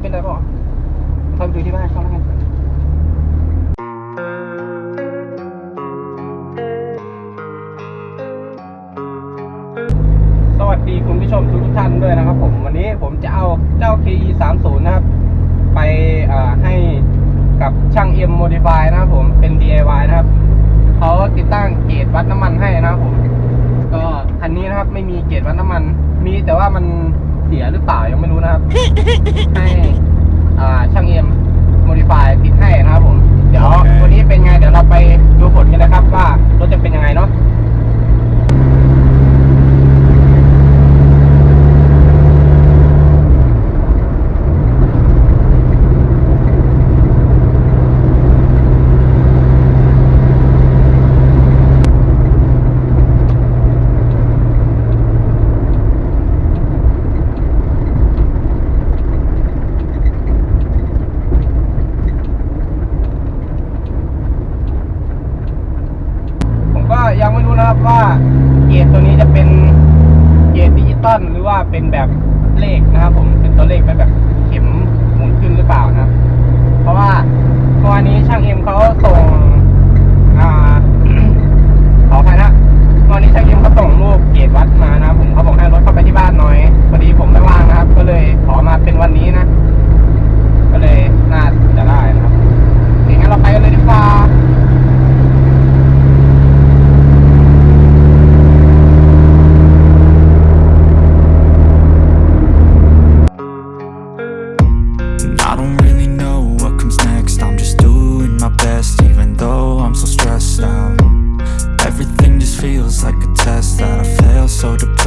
เป็นไรเปล่าดูที่บ้านเขาแล้วกันสวัสดีคุณผู้ชมทุกท่านด้วยนะครับ ผมวันนี้ผมจะเอาเจ้า KE 3 0นะครับ ไปให้กับช่าง M Modify นะครับผมเป็น DIY นะครับเขาติดตั้งเกจวัดน้ำมันให้นะครับผม ก็คันนี้นะครับไม่มีเกจวัดน้ำมัน มีแต่ว่ามัน เสียหรือเปล่ายังไม่รู้นะครับ ให้อ่าช่างเอ็มโมดิฟายติดให้นะครับผม เดี๋ยว วันนี้เป็นไง เดี๋ยวเราไปดูผลกันนะครับ ว่ารถจะเป็นยังไงเนาะ เป็นแบบ I don't really know what comes next. I'm just doing my best even though I'm so stressed out. Everything just feels like a test that I fail so depressed.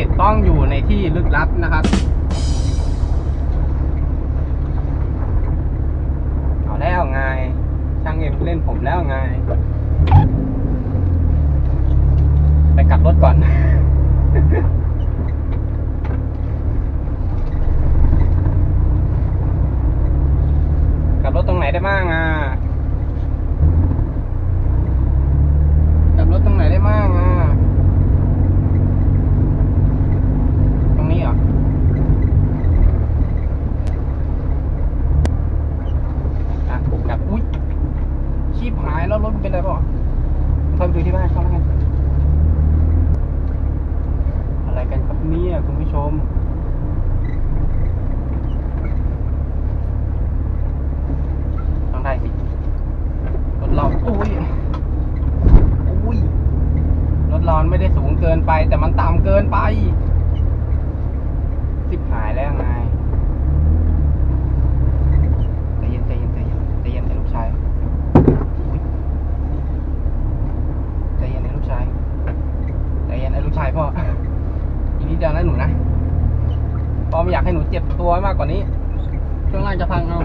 ็ตต้องอยู่ในที่ลึกลับนะครับเอาแล้วไงช่างเอ็มเล่นผมแล้วไง ไปกลับรถก่อน กลับรถตรงไหนได้บ้างอะ กลับรถตรงไหนได้บ้างอะ ตรงนี้เหรอ อะกลับ อุ้ยชีพหายแล้วรถมันเป็นอะไรเปล่า ที่บ้านเขาแล้วกันอะไรกันครับเนี่ยคุณผู้ชมต้องได้สิรถเราอุ้ยอุ้ยรถเราไม่ได้สูงเกินไป แต่มันต่ำเกินไปสิบหายแล้วไงใจเย็นใจเย็นใจเย็นใจเย็นไอ้ลูกชายอุ๊ยใจเย็นไอ้ลูกชายใจเย็นไอ้ลูกชายพ่อ อีกนิด เดียวนะหนูนะพอไม่อยากให้หนูเจ็บตัวมากกว่านี้เครื่องล่างจะพังเอา